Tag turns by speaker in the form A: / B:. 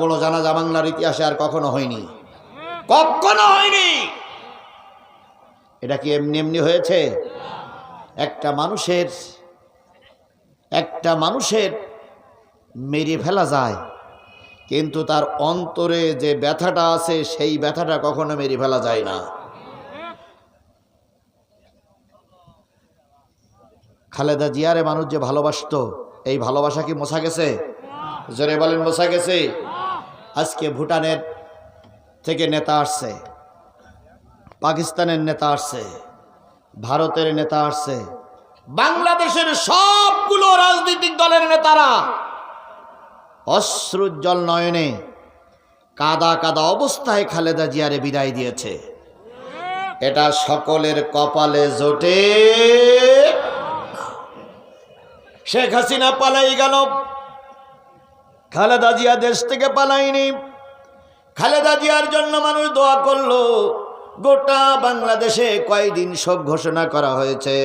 A: বড় জানাজা বাংলার ইতিহাসে আর কখনো হয়নি। কখনো হয়নি। এটা কি এমনি এমনি হয়েছে? একটা মানুষের একটা মানুষের মেরে ফেলা যায়, কিন্তু তার অন্তরে যে ব্যথাটা আছে, সেই ব্যথাটা কখনো মেরে ফেলা যায় না। খালেদা জিয়ারে মানুষ যে ভালোবাসতো, এই ভালোবাসা কি মোছা গেছে? জোরে বলেন, মোছা গেছে? আজকে ভুটানের থেকে নেতা আসছে, পাকিস্তানের নেতা আসছে, ভারতের নেতা আসছে, বাংলাদেশের সবগুলো রাজনৈতিক দলের নেতারা অশ্রুজ্জ্বল নয়নে কাদা কাদা অবস্থায় খালেদা জিয়ারে বিদায় দিয়েছে। এটা সকলের কপালে জোটে। শেখ হাসিনা পালাই গেল। খালেদা জিয়া দেশ থেকে পালাইনি খালেদা জিয়ার জন্য মানুষ দোয়া করল, গোটা বাংলাদেশে কয়দিন শোক ঘোষণা করা হয়েছে।